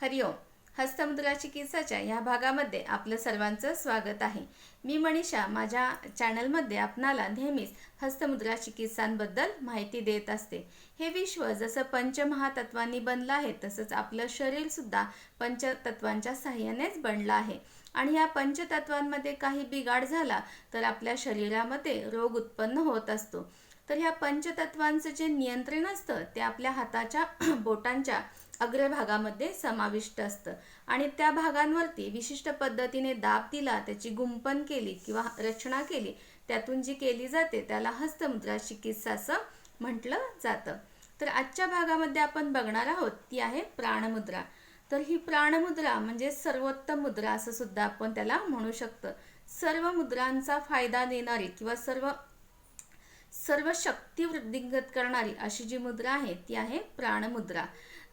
हरिओम हस्तमुद्रा चिकित्साच्या ह्या भागामध्ये आपलं सर्वांचं स्वागत आहे. मी मनीषा माझ्या चॅनलमध्ये आपणाला नेहमीच हस्तमुद्रा चिकित्सांबद्दल माहिती देत असते. हे विश्व जसं पंचमहातत्वांनी बनलं आहे तसंच आपलं शरीरसुद्धा पंचतत्वांच्या साह्यानेच बनलं आहे. आणि या पंचतत्वांमध्ये काही बिघाड झाला तर आपल्या शरीरामध्ये रोग उत्पन्न होत असतो. तर ह्या पंचतत्वांचं जे नियंत्रण असतं ते आपल्या हाताच्या बोटांच्या अग्रभागामध्ये समाविष्ट असतं. आणि त्या भागांवरती विशिष्ट पद्धतीने दाब दिला त्याची गुंपन केली किंवा रचना केली त्यातून जी केली जाते त्याला हस्तमुद्रा चिकित्सा असं म्हटलं जातं. तर आजच्या भागामध्ये आपण बघणार आहोत ती आहे प्राणमुद्रा. तर ही प्राणमुद्रा म्हणजे सर्वोत्तम मुद्रा असं सुद्धा आपण त्याला म्हणू शकतो. सर्व मुद्रांचा फायदा देणारी किंवा सर्व सर्व शक्ती वृद्धिंगत करणारी अशी जी मुद्रा आहे ती आहे प्राणमुद्रा.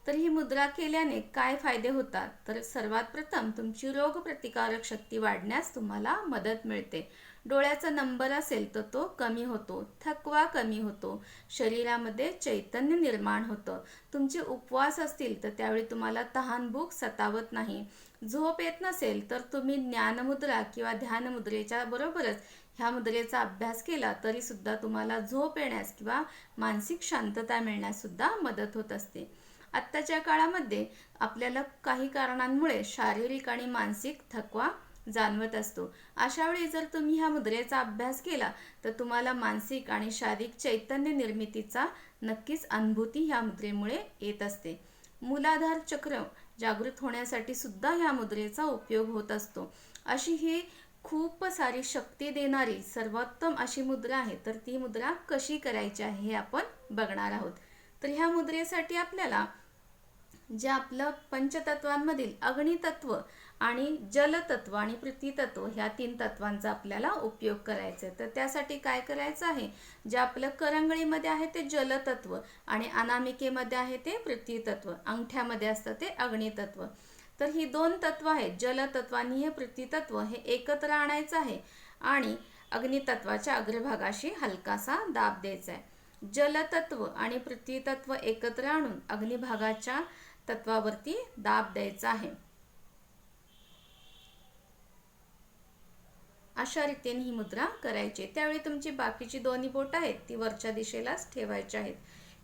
तर ही मुद्रा केल्याने काय फायदे होतात? तर सर्वात प्रथम तुमची रोगप्रतिकारक शक्ती वाढण्यास तुम्हाला मदत मिळते. डोळ्याचा नंबर असेल तर तो कमी होतो थकवा कमी होतो शरीरामध्ये चैतन्य निर्माण होतं. तुमचे उपवास असतील तर त्यावेळी तुम्हाला तहान भूक सतावत नाही. झोप येत नसेल तर तुम्ही ज्ञानमुद्रा किंवा ध्यानमुद्रेच्या बरोबरच ह्या मुद्रेचा अभ्यास केला तरीसुद्धा तुम्हाला झोप येण्यास किंवा मानसिक शांतता मिळण्यास सुद्धा मदत होत असते. आत्ताच्या काळामध्ये आपल्याला काही कारणांमुळे शारीरिक आणि मानसिक थकवा जाणवत असतो. अशा वेळी जर तुम्ही ह्या मुद्रेचा अभ्यास केला तर तुम्हाला मानसिक आणि शारीरिक चैतन्य निर्मितीचा नक्कीच अनुभूती ह्या मुद्रेमुळे येत असते. मूलाधार चक्र जागृत होण्यासाठी सुद्धा ह्या मुद्रेचा उपयोग होत असतो. अशी ही खूप सारी शक्ती देणारी सर्वोत्तम अशी मुद्रा आहे तर ती मुद्रा कशी करायची आहे हे आपण बघणार आहोत. तर ह्या मुद्रेसाठी आपल्याला जे आपलं पंचतत्वांमधील अग्नितत्व आणि जलतत्व आणि पृथ्वीतत्व ह्या तीन तत्वांचा आपल्याला उपयोग करायचा आहे. तर त्यासाठी काय करायचं आहे? जे आपलं करंगळीमध्ये आहे ते जलतत्व आणि अनामिकेमध्ये आहे ते पृथ्वीतत्व. अंगठ्यामध्ये असतं ते अग्नितत्व. तर ही दोन तत्व आहेत जलतत्व आणि हे पृथ्वीतत्व हे एकत्र आणायचं आहे आणि अग्नितत्वाच्या अग्रभागाशी हलकासा दाब द्यायचा आहे. जलतत्व आणि पृथ्वीतत्व एकत्र आणून अग्निभागाच्या तत्वावरती दाब द्यायचा आहे. अशा रीतीने ही मुद्रा करायची. त्यावेळी तुमची बाकीची दोन्ही बोट आहेत ती वरच्या दिशेलाच ठेवायची आहेत.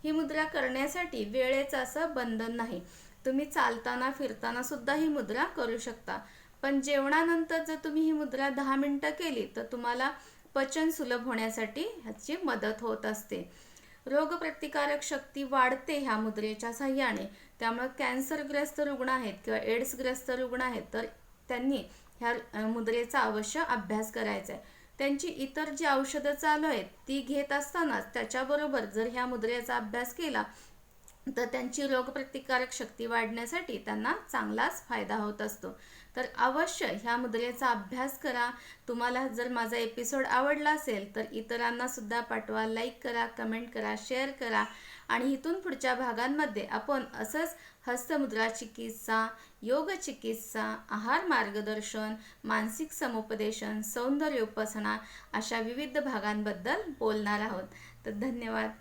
ही मुद्रा करण्यासाठी वेळेचं असं बंधन नाही. तुम्ही चालताना फिरताना सुद्धा ही मुद्रा करू शकता. पण जेवणानंतर जर तुम्ही ही मुद्रा दहा मिनटं केली तर तुम्हाला पचन सुलभ होण्यासाठी ह्याची मदत होत असते. रोगप्रतिकारक शक्ती वाढते ह्या मुद्रेच्या साह्याने. त्यामुळे कॅन्सरग्रस्त रुग्ण आहेत किंवा एड्सग्रस्त रुग्ण आहेत तर त्यांनी ह्या मुद्रेचा अवश्य अभ्यास करायचा आहे. त्यांची इतर जी औषधं चालू आहेत ती घेत असतानाच त्याच्याबरोबर जर ह्या मुद्रेचा अभ्यास केला तर त्यांची रोगप्रतिकारक शक्ती वाढण्यासाठी त्यांना चांगलाच फायदा होत असतो. तर अवश्य ह्या मुद्रेचा अभ्यास करा. तुम्हाला जर माझा एपिसोड आवडला असेल तर इतरांना सुद्धा पाठवा. लाईक करा कमेंट करा शेअर करा. आणि इथून पुढच्या भागांमध्ये आपण असंच हस्तमुद्रा चिकित्सा योग चिकित्सा आहार मार्गदर्शन मानसिक समुपदेशन सौंदर्योपासना अशा विविध भागांबद्दल बोलणार आहोत. तर धन्यवाद.